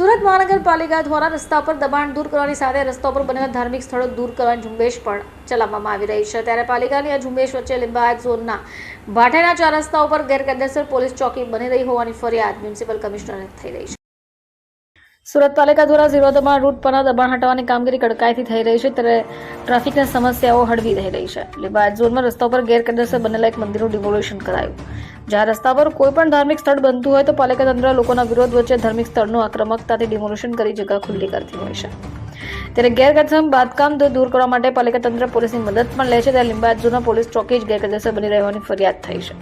સુરત મહાનગરપાલિકા દ્વારા રસ્તા પર દબાણ દૂર કરવાની સાથે રસ્તા પર બનેલા ધાર્મિક સ્થળો દૂર કરવાની ઝુંબેશ પણ ચલાવવામાં આવી રહી છે. ત્યારે પાલિકાની આ ઝુંબેશ વચ્ચે લિંબાયત ઝોનના ભાટેના ચાર રસ્તાઓ પર ગેરકાયદેસર પોલીસ ચોકી બની રહી હોવાની ફરિયાદ મ્યુનિસિપલ કમિશનરને થઈ રહી છે. સુરત પાલિકા દ્વારા ઝીરો દબાણ રૂટ પરના દબાણ હટાવવાની કામગીરી કડકાઈથી થઈ રહી છે, ત્યારે ટ્રાફિકની સમસ્યાઓ હળવી રહી રહી છે. લિંબાયત ઝોનમાં રસ્તા પર ગેરકાયદેસર બનેલા એક મંદિરનું ડિમોલેશન કરાયું. જ્યાં રસ્તા પર કોઈ પણ ધાર્મિક સ્થળ બનતું હોય તો પાલિકા તંત્ર લોકોના વિરોધ વચ્ચે ધાર્મિક સ્થળનું આક્રમકતાથી ડિમોલેશન કરી જગ્યા ખુલ્લી કરતી હોય છે. ત્યારે ગેરકાયદેસર બાંધકામ દૂર કરવા માટે પાલિકા તંત્ર પોલીસની મદદ પણ લે છે, ત્યારે લિંબાયત ઝોનના પોલીસ ચોકી જ ગેરકાયદેસર બની રહેવાની ફરિયાદ થઈ છે.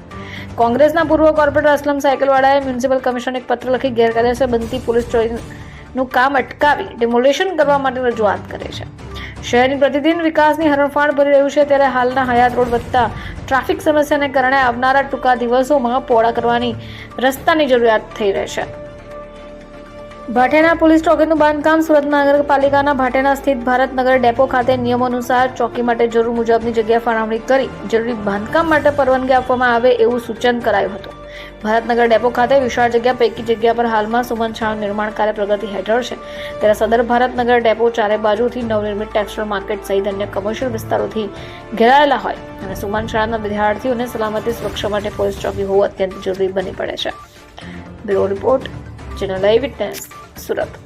કોંગ્રેસના પૂર્વ કોર્પોરેટર અસલમ સાયકલવાળાએ મ્યુનિસિપલ કમિશનને એક પત્ર લખી ગેરકાયદેસર બનતી પોલીસ ચોરીનું કામ અટકાવી ડિમોલેશન કરવા માટે રજૂઆત કરે છે. શહેરની પ્રતિદિન વિકાસની હરણફાળ ભરી રહ્યું છે ત્યારે હાલના હયાત રોડ વધતા ટ્રાફિક સમસ્યાને કારણે આવનારા ટૂંકા દિવસોમાં પહોળા કરવાની રસ્તાની જરૂરિયાત થઈ રહેશે ભાટેના પોલીસ ચોકીનું બાંધકામ સુરત નગરપાલિકાના ભાટેના સ્થિત ભારતનગર ડેપો ખાતે નિયમો અનુસાર ચોકી માટે જરૂર મુજબની જગ્યા ફાળવણી કરી જરૂરી બાંધકામ માટે પરવાનગી આપવામાં આવે એવું સૂચન કરાયું હતું. ભારતનગર ડેપો ખાતે વિશાળ જગ્યા પૈકી જગ્યા પર હાલમાં સુમન છાણ નિર્માણ કાર્ય પ્રગતિ હેઠળ છે. ત્યારે સદર ભારતનગર ડેપો ચારે બાજુથી નવનિર્મિત ટેક્સટાઇલ માર્કેટ સહિત અન્ય કમર્શિયલ વિસ્તારોથી ઘેરાયેલા હોય અને સુમન શાળાના વિદ્યાર્થીઓને સલામતી સુરક્ષા માટે પોલીસ ચોકી હોવું અત્યંત જરૂરી બની પડે છે. Bureau report channel eye witness Surat.